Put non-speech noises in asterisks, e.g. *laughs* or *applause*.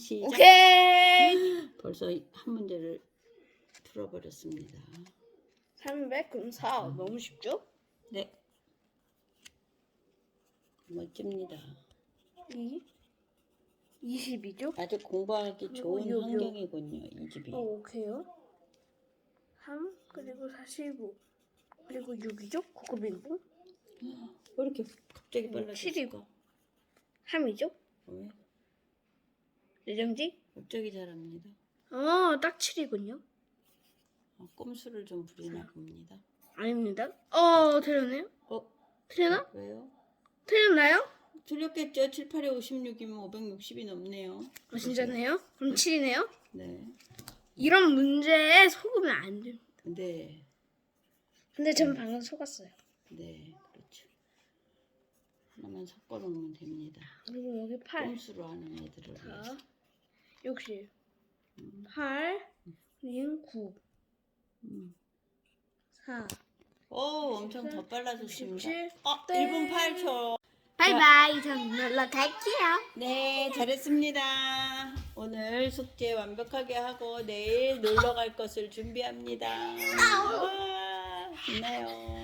시작. 오케이. *laughs* 벌써 이- 한 문제를 풀어버렸습니다. 300 그럼 4 너무 쉽죠? 네. 멋집니다. 2 22죠? 아주 공부하기 좋은 요, 요. 환경이군요. 이 집이. 어, 오케이요. 3 그리고 45 그리고 6이죠? 고급인공 왜 이렇게 갑자기 음, 빨라졌을까? 칠이고. 3이죠? 왜? 예정지? 갑자기 잘합니다. 어, 딱 7이군요. 어, 꼼수를 좀 부리나 봅니다. 아닙니다. 어, 틀렸네요? 어? 틀렸나? 왜요? 틀렸나요? 틀렸겠죠? 7, 8에 56이면 560이 넘네요. 어, 진짜네요? 그럼 7이네요? 네. 이런 문제에 속으면 안 돼요. 네. 근데 전 방금 속았어요. 네. 그렇죠. 하나만 섞어 놓으면 됩니다. 그리고 여기 8. 꼼수로 하는 애들을 위해서. 자, 60. 8, 링 9, 음. 4. 오, 엄청 더 빨라졌습니다. 67. 어, 네. 1분 8초. 바이바이. 전 놀러 갈게요. 네, 잘했습니다. 오늘 숙제 완벽하게 하고 내일 놀러 갈 것을 준비합니다. 와, 좋나요?